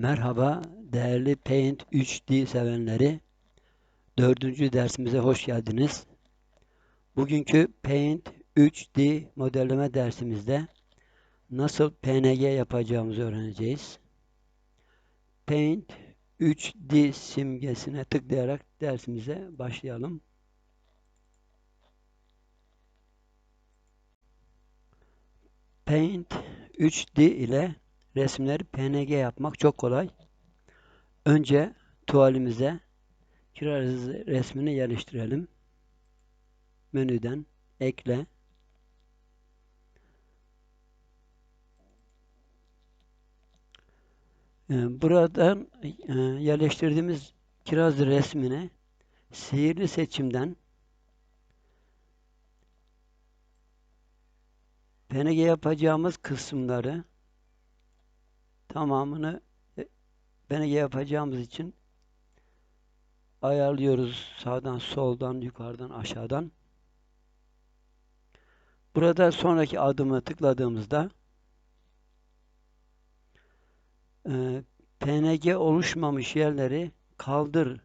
Merhaba değerli Paint 3D sevenleri. Dördüncü dersimize hoş geldiniz. Bugünkü Paint 3D modelleme dersimizde nasıl PNG yapacağımızı öğreneceğiz. Paint 3D simgesine tıklayarak dersimize başlayalım. Paint 3D ile resimleri PNG yapmak çok kolay. Önce tuvalimize kiraz resmini yerleştirelim. Menüden ekle. Ee, buradan e, yerleştirdiğimiz kiraz resmini sihirli seçimden PNG yapacağımız kısımları tamamını PNG yapacağımız için ayarlıyoruz sağdan soldan yukarıdan aşağıdan. Burada sonraki adımı tıkladığımızda e, PNG oluşmamış yerleri kaldır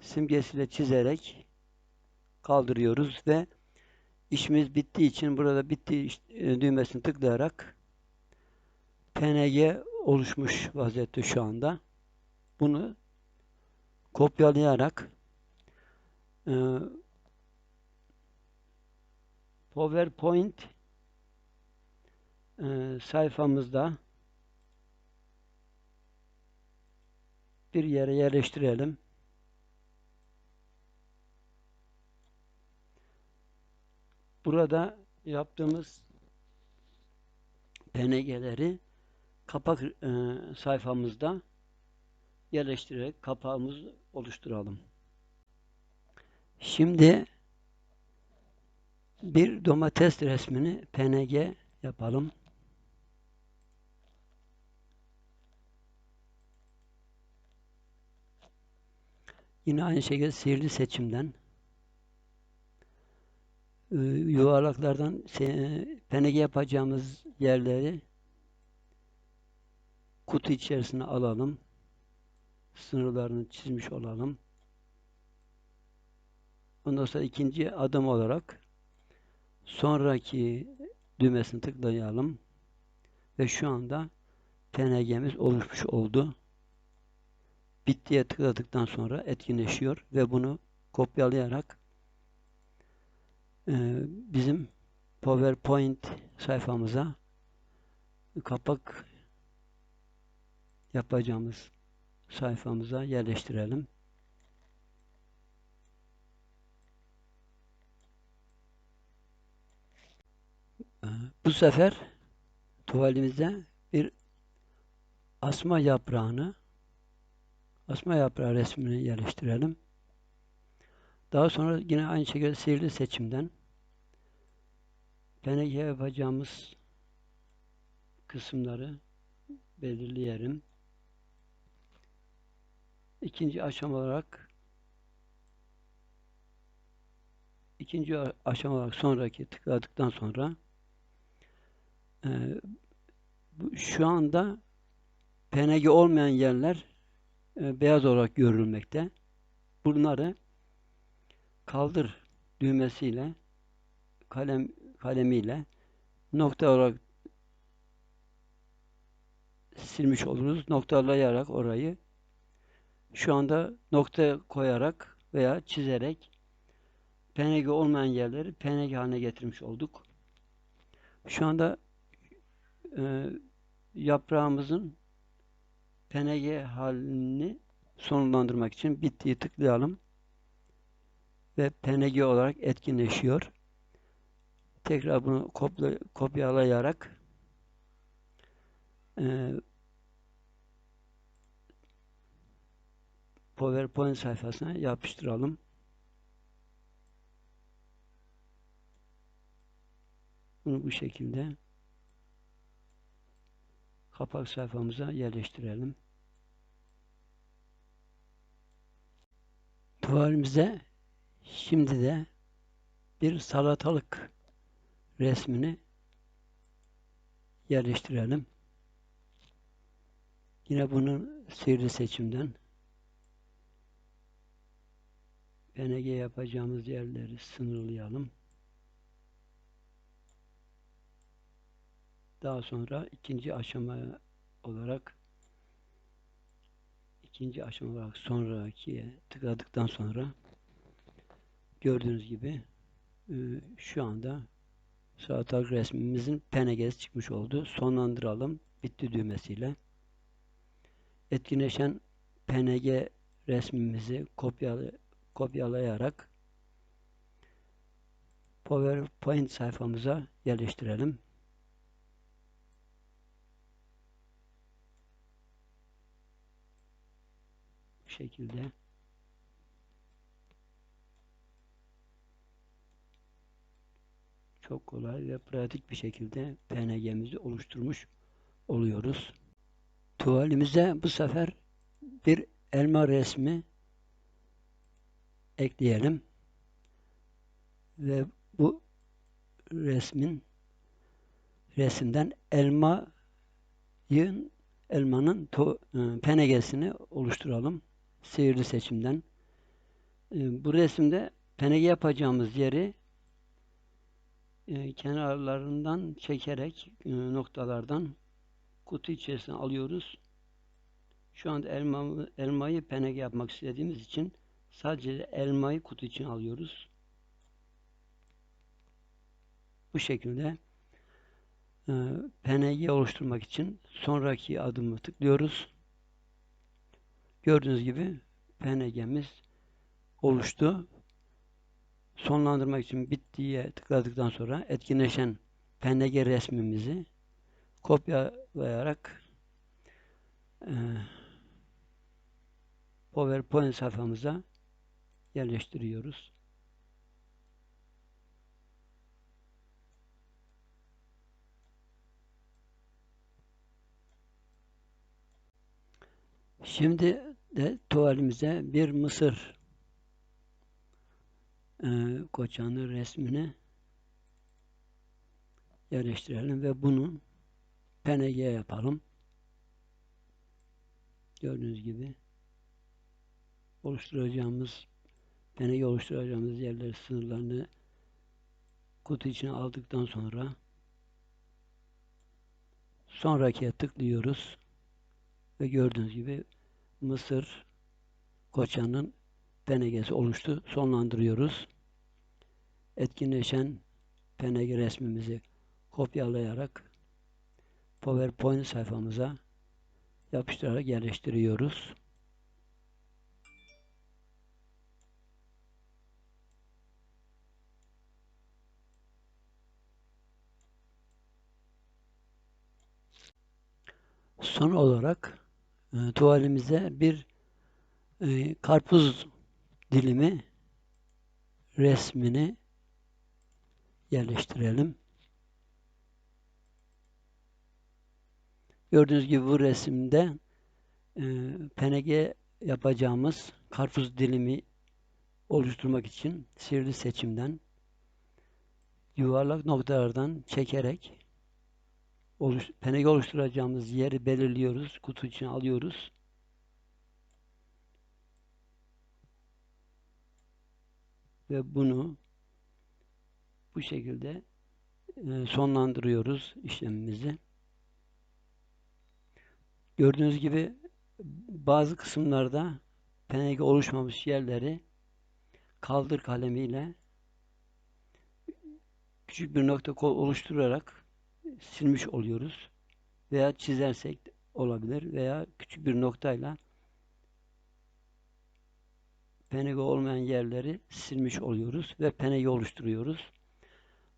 simgesiyle çizerek kaldırıyoruz ve işimiz bittiği için burada bitti e, düğmesini tıklayarak PNG oluşmuş vaziyette şu anda. Bunu kopyalayarak e, PowerPoint e, sayfamızda bir yere yerleştirelim. Burada yaptığımız PNG'leri kapak e, sayfamızda yerleştirerek kapağımızı oluşturalım. Şimdi bir domates resmini PNG yapalım. Yine aynı şekilde sihirli seçimden yuvarlaklardan PNG yapacağımız yerleri kutu içerisine alalım. Sınırlarını çizmiş olalım. Ondan sonra ikinci adım olarak sonraki düğmesini tıklayalım. Ve şu anda PNG'miz oluşmuş oldu. Bittiye tıkladıktan sonra etkinleşiyor ve bunu kopyalayarak e, bizim PowerPoint sayfamıza kapak yapacağımız sayfamıza yerleştirelim. Ee, bu sefer tuvalimize bir asma yaprağını asma yaprağı resmini yerleştirelim. Daha sonra yine aynı şekilde sihirli seçimden PNG yapacağımız kısımları belirleyelim. İkinci aşama olarak ikinci aşama olarak sonraki tıkladıktan sonra e, bu, şu anda PNG olmayan yerler e, beyaz olarak görülmekte. Bunları kaldır düğmesiyle kalem kalemiyle nokta olarak silmiş oluruz. Noktalayarak orayı şu anda nokta koyarak veya çizerek PNG olmayan yerleri PNG haline getirmiş olduk. Şu anda e, yaprağımızın PNG halini sonlandırmak için bittiği tıklayalım ve PNG olarak etkinleşiyor. Tekrar bunu kopya, kopyalayarak e, PowerPoint sayfasına yapıştıralım. Bunu bu şekilde kapak sayfamıza yerleştirelim. Tuvalimize şimdi de bir salatalık resmini yerleştirelim. Yine bunu sihirli seçimden PNG yapacağımız yerleri sınırlayalım. Daha sonra ikinci aşama olarak ikinci aşama olarak sonrakiye tıkladıktan sonra gördüğünüz gibi e, şu anda salatalık resmimizin PNG'si çıkmış oldu. Sonlandıralım. Bitti düğmesiyle. Etkinleşen PNG resmimizi kopyala, kopyalayarak PowerPoint sayfamıza yerleştirelim. Bu şekilde çok kolay ve pratik bir şekilde PNG'mizi oluşturmuş oluyoruz. Tuvalimize bu sefer bir elma resmi ekleyelim. Ve bu resmin resimden elmayın elmanın to, e, penegesini oluşturalım. Sihirli seçimden. E, bu resimde penege yapacağımız yeri e, kenarlarından çekerek e, noktalardan kutu içerisine alıyoruz. Şu anda elma, elmayı penege yapmak istediğimiz için sadece elmayı kutu için alıyoruz. Bu şekilde e, PNG oluşturmak için sonraki adımı tıklıyoruz. Gördüğünüz gibi PNG'miz oluştu. Sonlandırmak için bittiye tıkladıktan sonra etkinleşen PNG resmimizi kopyalayarak e, PowerPoint sayfamıza yerleştiriyoruz. Şimdi de tuvalimize bir mısır e, koçanı resmini yerleştirelim ve bunu PNG yapalım. Gördüğünüz gibi oluşturacağımız PNG oluşturacağımız yerler sınırlarını kutu içine aldıktan sonra sonrakiye tıklıyoruz ve gördüğünüz gibi Mısır koçanın PNG'si oluştu. Sonlandırıyoruz. Etkinleşen PNG resmimizi kopyalayarak PowerPoint sayfamıza yapıştırarak yerleştiriyoruz. Son olarak e, tuvalimize bir e, karpuz dilimi resmini yerleştirelim. Gördüğünüz gibi bu resimde e, PNG yapacağımız karpuz dilimi oluşturmak için sihirli seçimden yuvarlak noktalardan çekerek oluş, penege oluşturacağımız yeri belirliyoruz. Kutu içine alıyoruz. Ve bunu bu şekilde e, sonlandırıyoruz işlemimizi. Gördüğünüz gibi bazı kısımlarda penege oluşmamış yerleri kaldır kalemiyle küçük bir nokta oluşturarak silmiş oluyoruz. Veya çizersek olabilir veya küçük bir noktayla penege olmayan yerleri silmiş oluyoruz ve penege oluşturuyoruz.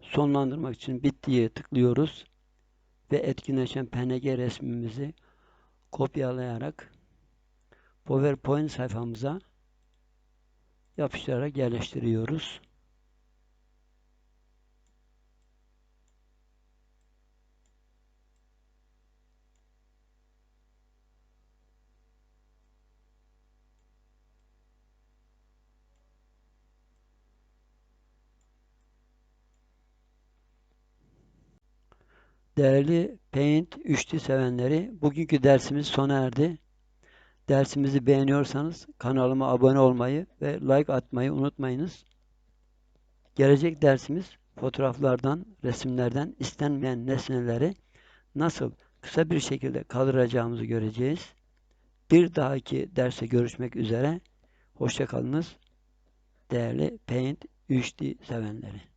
Sonlandırmak için bittiye tıklıyoruz ve etkinleşen PNG resmimizi kopyalayarak PowerPoint sayfamıza yapıştırarak yerleştiriyoruz. Değerli Paint 3D sevenleri, bugünkü dersimiz sona erdi. Dersimizi beğeniyorsanız kanalıma abone olmayı ve like atmayı unutmayınız. Gelecek dersimiz fotoğraflardan, resimlerden istenmeyen nesneleri nasıl kısa bir şekilde kaldıracağımızı göreceğiz. Bir dahaki derse görüşmek üzere. Hoşça kalınız. Değerli Paint 3D sevenleri.